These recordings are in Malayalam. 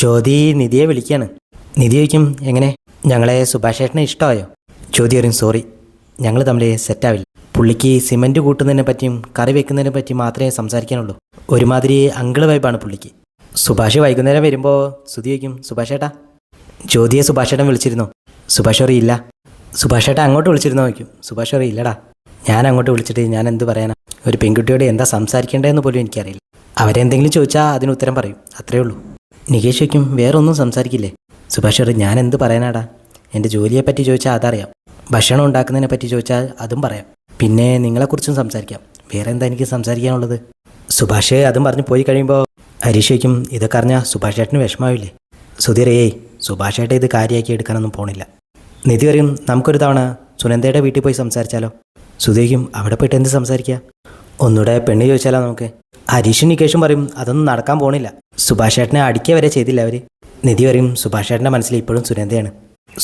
ജ്യോതി നിധിയെ വിളിക്കുകയാണ് നിധി ചോദിക്കും എങ്ങനെ? ഞങ്ങളെ സുഭാഷേട്ടനെ ഇഷ്ടമായോ? ജ്യോതി പറയും സോറി ഞങ്ങൾ തമ്മിൽ സെറ്റാവില്ല പുള്ളിക്ക് സിമന്റ് കൂട്ടുന്നതിനെ പറ്റിയും കറി വെക്കുന്നതിനെ പറ്റി മാത്രമേ സംസാരിക്കാനുള്ളൂ. ഒരുമാതിരി അങ്കിൾ വൈബാണ് പുള്ളിക്ക്. സുഭാഷ് വൈകുന്നേരം വരുമ്പോൾ സുധി ചോദിക്കും സുഭാഷേട്ടാ ജ്യോതിയെ സുഭാഷേട്ടൻ വിളിച്ചിരുന്നു. സുഭാഷ് അറിയില്ല. ഇല്ല സുഭാഷ് അങ്ങോട്ട് വിളിച്ചിരുന്നോ? ചോദിക്കും. സുഭാഷ് അറിയില്ലടാ. ഞാൻ അങ്ങോട്ട് വിളിച്ചിട്ട് ഞാൻ എന്ത് പറയാനാ? ഒരു പെൺകുട്ടിയോട് എന്താ സംസാരിക്കേണ്ടതെന്ന് പോലും എനിക്കറിയില്ല. അവരെന്തെങ്കിലും ചോദിച്ചാൽ അതിന് ഉത്തരം പറയും. അത്രേ ഉള്ളൂ. നികേഷ് ചോദിക്കും വേറെ ഒന്നും സംസാരിക്കില്ലേ? സുഭാഷോട് ഞാൻ എന്ത് പറയാനാടാ? എന്റെ ജോലിയെ പറ്റി ചോദിച്ചാൽ അതറിയാം. ഭക്ഷണം ഉണ്ടാക്കുന്നതിനെ പറ്റി ചോദിച്ചാൽ അതും പറയാം. പിന്നെ നിങ്ങളെക്കുറിച്ചും സംസാരിക്കാം. വേറെ എന്താ എനിക്ക് സംസാരിക്കാനുള്ളത്? സുഭാഷ് അതും പറഞ്ഞ് പോയി കഴിയുമ്പോൾ ഹരീഷയ്ക്കും ഇതൊക്കെ അറിഞ്ഞാൽ സുഭാഷ് ചേട്ടന് വിഷമാവില്ലേ? സുധീറേ സുഭാഷ് ചേട്ടൻ ഇത് കാര്യമാക്കി എടുക്കാനൊന്നും പോണില്ല. നിധി പറയും നമുക്കൊരു തവണ സുനന്ദയുടെ വീട്ടിൽ പോയി സംസാരിച്ചാലോ? സുധീക്കും അവിടെ പോയിട്ട് എന്ത് സംസാരിക്കുക ഒന്നുകൂടെ പെണ്ണ് ചോദിച്ചാലോ നമുക്ക്? ഹരീഷും നികേഷും പറയും അതൊന്നും നടക്കാൻ പോണില്ല. സുഭാഷ് ചേട്ടനെ അടിക്കുക വരെ ചെയ്തില്ല അവർ. നിധി പറയും സുഭാഷ് ചേട്ടന്റെ മനസ്സിൽ ഇപ്പോഴും സുനന്ദയാണ്.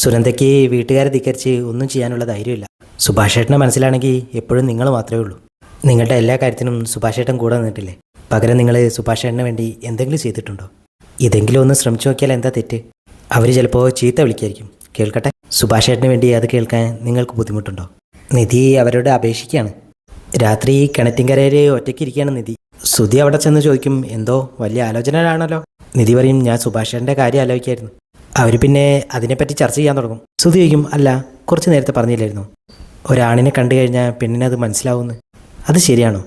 സുനന്ദയ്ക്ക് വീട്ടുകാരെ ധിക്കരിച്ച് ഒന്നും ചെയ്യാനുള്ള ധൈര്യമില്ല. സുഭാഷ് മനസ്സിലാണെങ്കിൽ എപ്പോഴും നിങ്ങൾ മാത്രമേ ഉള്ളൂ. നിങ്ങളുടെ എല്ലാ കാര്യത്തിനും സുഭാഷ് ചേട്ടൻ കൂടെ നിന്നിട്ടില്ലേ? പകരം നിങ്ങൾ സുഭാഷ് വേണ്ടി എന്തെങ്കിലും ചെയ്തിട്ടുണ്ടോ? ഇതെങ്കിലും ഒന്ന് ശ്രമിച്ചു നോക്കിയാൽ എന്താ തെറ്റ്? അവർ ചിലപ്പോൾ ചീത്ത വിളിക്കായിരിക്കും. കേൾക്കട്ടെ? സുഭാഷ് വേണ്ടി അത് കേൾക്കാൻ നിങ്ങൾക്ക് ബുദ്ധിമുട്ടുണ്ടോ? നിധി അവരോട് അപേക്ഷിക്കുകയാണ്. രാത്രി കിണറ്റിൻകരയിലെ ഒറ്റയ്ക്ക് ഇരിക്കുകയാണ് നിധി. സുധി അവിടെ ചെന്ന് ചോദിക്കും എന്തോ വലിയ ആലോചനയിലാണല്ലോ? നിധി പറയും ഞാൻ സുഭാഷേന്റെ കാര്യം ആലോചിക്കായിരുന്നു. അവർ പിന്നെ അതിനെപ്പറ്റി ചർച്ച ചെയ്യാൻ തുടങ്ങും. സുധി ചോദിക്കും അല്ല കുറച്ച് നേരത്തെ പറഞ്ഞില്ലായിരുന്നു. ഒരാണിനെ കണ്ടു കഴിഞ്ഞാൽ പെണ്ണിനത് മനസ്സിലാവുമെന്ന് അത് ശരിയാണോ?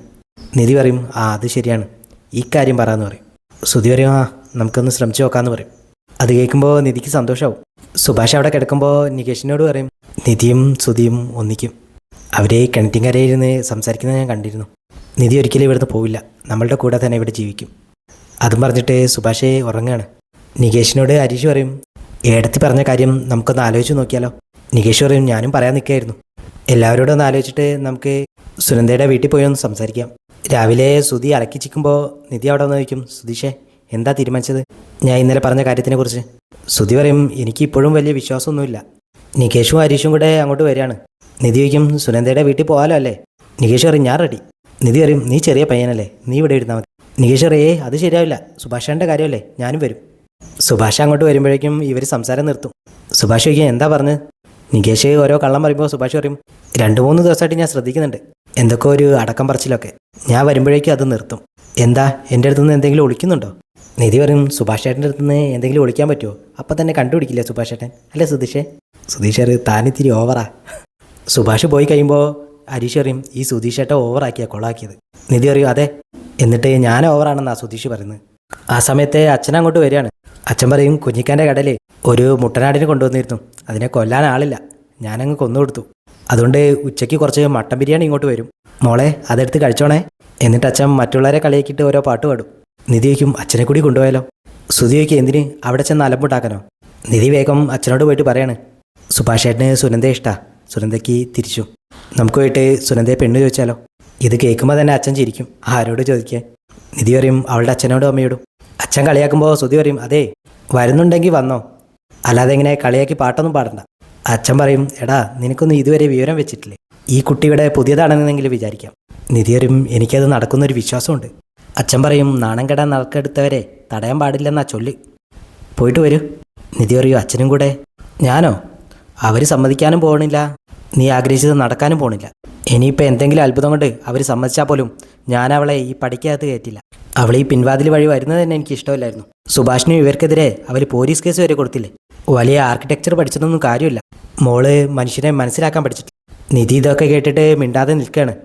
നിധി പറയും ആ അത് ശരിയാണ്. ഈ കാര്യം പറയാമെന്ന് പറയും. സുധി പറയും ആ നമുക്കൊന്ന് ശ്രമിച്ചു നോക്കാമെന്ന് പറയും. അത് കേൾക്കുമ്പോൾ നിധിക്ക് സന്തോഷമാവും സുഭാഷ് അവിടെ കിടക്കുമ്പോൾ നികേഷിനോട് പറയും നിധിയും സുധിയും ഒന്നിക്കും. അവരെ കിണറ്റിൻകരയിരുന്ന് സംസാരിക്കുന്നത് ഞാൻ കണ്ടിരുന്നു. നിധി ഒരിക്കലും ഇവിടുന്ന് പോവില്ല. നമ്മളുടെ കൂടെ തന്നെ ഇവിടെ ജീവിക്കും. അതും പറഞ്ഞിട്ട് സുഭാഷേ ഉറങ്ങുകയാണ് നികേഷിനോട് ഹരീഷ് പറയും ഏടത്തി പറഞ്ഞ കാര്യം നമുക്കൊന്ന് ആലോചിച്ച് നോക്കിയാലോ? നികേഷ് പറയും ഞാനും പറയാൻ നിൽക്കുകയായിരുന്നു എല്ലാവരോടും ഒന്ന് ആലോചിച്ചിട്ട് നമുക്ക് സുനന്ദയുടെ വീട്ടിൽ പോയി ഒന്ന് സംസാരിക്കാം. രാവിലെ സുധി അലക്കി ചിക്കുമ്പോൾ നിധി അവിടെ വന്ന് ചോദിക്കും സുധീഷേ എന്താ തീരുമാനിച്ചത്? ഞാൻ ഇന്നലെ പറഞ്ഞ കാര്യത്തിനെക്കുറിച്ച്. സുധി പറയും എനിക്കിപ്പോഴും വലിയ വിശ്വാസമൊന്നുമില്ല. നികേഷും ഹരീഷും കൂടെ അങ്ങോട്ട് വരികയാണ്. നിധി ചോദിക്കും സുനന്ദയുടെ വീട്ടിൽ പോകാലോ അല്ലേ? നികേഷ് പറയും ഞാൻ റെഡി നിധി പറയും നീ ചെറിയ പയ്യനല്ലേ നീ ഇവിടെ ഇരുന്നാൽ മതി. നികേഷ് പറയേ അത് ശരിയാവില്ല സുഭാഷേന്റെ കാര്യമല്ലേ ഞാനും വരും. സുഭാഷ് അങ്ങോട്ട് വരുമ്പോഴേക്കും ഇവർ സംസാരം നിർത്തും. സുഭാഷ് ചോദിക്കും എന്താ പറഞ്ഞത് നികേഷ് ഓരോ കള്ളം പറയുമ്പോൾ സുഭാഷ് പറയും രണ്ട് മൂന്ന് ദിവസമായിട്ട് ഞാൻ ശ്രദ്ധിക്കുന്നുണ്ട് എന്തൊക്കെ ഒരു അടക്കം പറച്ചിലൊക്കെ ഞാൻ വരുമ്പോഴേക്കും അത് നിർത്തും. എന്താ എന്റെ അടുത്ത് നിന്ന് എന്തെങ്കിലും ഒളിക്കുന്നുണ്ടോ? നിധി പറയും സുഭാഷ് ചേട്ടന്റെ അടുത്ത് നിന്ന് എന്തെങ്കിലും ഒളിക്കാൻ പറ്റുമോ? അപ്പം തന്നെ കണ്ടുപിടിക്കില്ലേ സുഭാഷ് ചേട്ടൻ അല്ലേ സുധീഷേ. സുധീഷ് താനിത്തിരി ഓവറാ സുഭാഷ് പോയി കഴിയുമ്പോൾ ഹരീഷ് പറയും ഈ സുധീഷ് ചേട്ടൻ ഓവറാക്കിയാ കൊളാക്കിയത് നിധി പറയും അതെ. എന്നിട്ട് ഞാൻ ഓവറാണെന്നാ സുധീഷ് പറയുന്നത്. ആ സമയത്ത് അച്ഛൻ അങ്ങോട്ട് വരികയാണ്. അച്ഛൻ പറയും കുഞ്ഞിക്കാന്റെ കടയിൽ ഒരു മുട്ടനാടിനെ കൊണ്ടുവന്നിരുന്നു. അതിനെ കൊല്ലാൻ ആളില്ല. ഞാനങ്ങ് കൊന്നു കൊടുത്തു അതുകൊണ്ട് ഉച്ചയ്ക്ക് കുറച്ച് മട്ടൻ ബിരിയാണി ഇങ്ങോട്ട് വരും. മോളെ അതെടുത്ത് കഴിച്ചോണേ. എന്നിട്ട് അച്ഛൻ മറ്റുള്ളവരെ കളിയാക്കിയിട്ട് ഓരോ പാട്ട് പാടും. നിധി വയ്ക്കും അച്ഛനെ കൂടി കൊണ്ടുപോയാലോ? സുധി വയ്ക്കും എന്തിന്? അവിടെ ചെന്ന് അലമ്പുണ്ടാക്കാനോ? നിധി വേഗം അച്ഛനോട് പോയിട്ട് പറയാണ് സുഭാഷേട്ടന് സുനന്ദ ഇഷ്ടാ. സുനന്ദയ്ക്ക് തിരിച്ചു. നമുക്ക് പോയിട്ട് സുനന്ദയെ പെണ്ണ് ചോദിച്ചാലോ? ഇത് കേൾക്കുമ്പോൾ തന്നെ അച്ഛൻ ചിരിക്കും. ആരോട് ചോദിക്കാൻ? നിധി പറയും അവളുടെ അച്ഛനോടും അമ്മയോടും. അച്ഛൻ കളിയാക്കുമ്പോൾ സുധി പറയും അതേ വരുന്നുണ്ടെങ്കിൽ വന്നോ. അല്ലാതെ ഇങ്ങനെ കളിയാക്കി പാട്ടൊന്നും പാടണ്ട. അച്ഛൻ പറയും എടാ നിനക്കൊന്നും ഇതുവരെ വിവരം വെച്ചിട്ടില്ലേ? ഈ കുട്ടിയുടെ പുതിയതാണെന്നെങ്കിലും വിചാരിക്കാം. നിധി പറയും എനിക്കത് നടക്കുന്നൊരു വിശ്വാസമുണ്ട്. അച്ഛൻ പറയും നാണം കെടാൻ നടക്കെടുത്തവരെ തടയാൻ പാടില്ലെന്നാ ചൊല്ലി. പോയിട്ട് വരൂ. നിധി പറയൂ അച്ഛനും കൂടെ. ഞാനോ? അവർ സമ്മതിക്കാനും പോകണില്ല. നീ ആഗ്രഹിച്ചത് നടക്കാനും പോണില്ല ഇനിയിപ്പോൾ എന്തെങ്കിലും അത്ഭുതം കൊണ്ട് അവർ സമ്മതിച്ചാൽ പോലും ഞാൻ അവളെ ഈ പടിക്കകത്ത് കയറ്റില്ല. അവൾ ഈ പിൻവാതിൽ വഴി വരുന്നത് തന്നെ എനിക്ക് ഇഷ്ടമില്ലായിരുന്നു. സുഭാഷിനും ഇവർക്കെതിരെ അവർ പോലീസ് കേസ് വരെ കൊടുത്തില്ലേ? വലിയ ആർക്കിടെക്ചർ പഠിച്ചതൊന്നും കാര്യമില്ല. മോൾ മനുഷ്യനെ മനസ്സിലാക്കാൻ പഠിച്ചിട്ടില്ല. നിധി ഇതൊക്കെ കേട്ടിട്ട് മിണ്ടാതെ നിൽക്കുകയാണ്